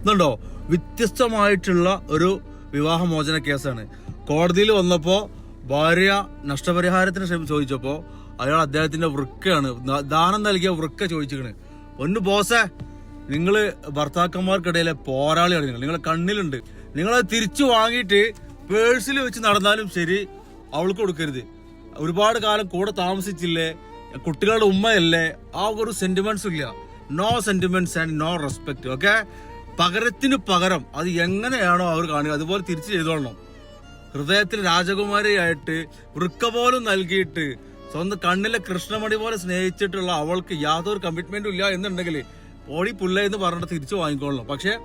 എന്നുണ്ടോ വ്യത്യസ്തമായിട്ടുള്ള ഒരു വിവാഹമോചന കേസാണ്. കോടതിയിൽ വന്നപ്പോൾ ഭാര്യ നഷ്ടപരിഹാരത്തിന് ശ്രമി ചോദിച്ചപ്പോ അയാൾ അദ്ദേഹത്തിന്റെ വൃക്കയാണ്. ദാനം നൽകിയ വൃക്ക ചോദിച്ചിരിക്കണേ. ഒന്ന് ബോസേ നിങ്ങൾ ഭർത്താക്കന്മാർക്കിടയിലെ പോരാളിയാണ് നിങ്ങൾ. നിങ്ങളെ കണ്ണിലുണ്ട്. നിങ്ങളത് തിരിച്ചു വാങ്ങിയിട്ട് പേഴ്സിൽ വെച്ച് നടന്നാലും ശരി അവൾക്ക് കൊടുക്കരുത്. ഒരുപാട് കാലം കൂടെ താമസിച്ചില്ലേ കുട്ടികളുടെ ഉമ്മയല്ലേ ആ ഒരു സെന്റിമെന്റ്സ് ഇല്ല. No sentiments and no respect okay പകരത്തിന് പകരം അത് എങ്ങനെയാണോ അവർ കാണുക അതുപോലെ തിരിച്ചു ചെയ്തോളണം. ഹൃദയത്തിൽ രാജകുമാരിയായിട്ട് വൃക്ക പോലും നൽകിയിട്ട് സ്വന്തം കണ്ണിലെ കൃഷ്ണമണി പോലെ സ്നേഹിച്ചിട്ടുള്ള അവൾക്ക് യാതൊരു കമ്മിറ്റ്മെന്റും ഇല്ല എന്നുണ്ടെങ്കിൽ ഓടി പുല്ല എന്ന് പറഞ്ഞിട്ട് തിരിച്ചു വാങ്ങിക്കോളണം പക്ഷെ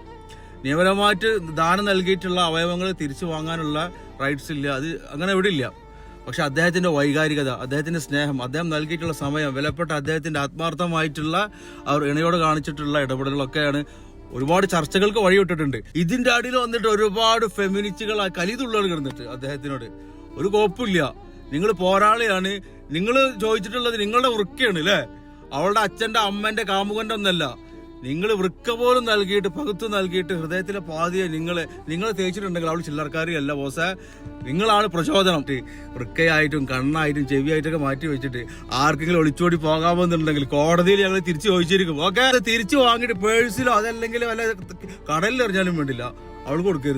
നിയമപരമായിട്ട് ദാനം നൽകിയിട്ടുള്ള അവയവങ്ങൾ തിരിച്ചു വാങ്ങാനുള്ള റൈറ്റ്സ് ഇല്ല. അത് അങ്ങനെ എവിടെ ഇല്ല. പക്ഷെ അദ്ദേഹത്തിന്റെ വൈകാരികത അദ്ദേഹത്തിന്റെ സ്നേഹം അദ്ദേഹം നൽകിയിട്ടുള്ള സമയം വിലപ്പെട്ട അദ്ദേഹത്തിന്റെ ആത്മാർത്ഥമായിട്ടുള്ള അവർ ഇണയോട് കാണിച്ചിട്ടുള്ള ഇടപെടലുകളൊക്കെയാണ് ഒരുപാട് ചർച്ചകൾക്ക് വഴിവിട്ടിട്ടുണ്ട്. ഇതിന്റെ അടിയിൽ വന്നിട്ട് ഒരുപാട് ഫെമിനിസ്റ്റുകൾ ആ കലിതുള്ളവർ കിടന്നിട്ട് അദ്ദേഹത്തിനോട്. ഒരു കുഴപ്പമില്ല നിങ്ങൾ പോരാളിയാണ്. നിങ്ങൾ ചോദിച്ചിട്ടുള്ളത് നിങ്ങളുടെ വൃക്കയാണ് അല്ലേ? അവളുടെ അച്ഛന്റെ അമ്മന്റെ കാമുകന്റെ ഒന്നല്ല. നിങ്ങൾ വൃക്ക പോലും നൽകിയിട്ട് പകുത്ത് നൽകിയിട്ട് ഹൃദയത്തിലെ പാതിയെ നിങ്ങൾ നിങ്ങൾ തേച്ചിട്ടുണ്ടെങ്കിൽ അവൾ ചില്ലർക്കാരിയല്ല ബോസ. നിങ്ങളാണ് പ്രചോദനം. വൃക്കയായിട്ടും കണ്ണായിട്ടും ചെവിയായിട്ടൊക്കെ മാറ്റി വെച്ചിട്ട് ആർക്കെങ്കിലും ഒളിച്ചോടി പോകാമെന്നുണ്ടെങ്കിൽ കോടതിയിൽ ഞങ്ങൾ തിരിച്ചു ചോദിച്ചിരിക്കും. ഓക്കെ? തിരിച്ചു വാങ്ങിയിട്ട് പേഴ്സിലോ അതല്ലെങ്കിൽ വല്ല കടലിൽ എറിഞ്ഞാലും വേണ്ടില്ല. അവൾ കൊടുക്കരുത്.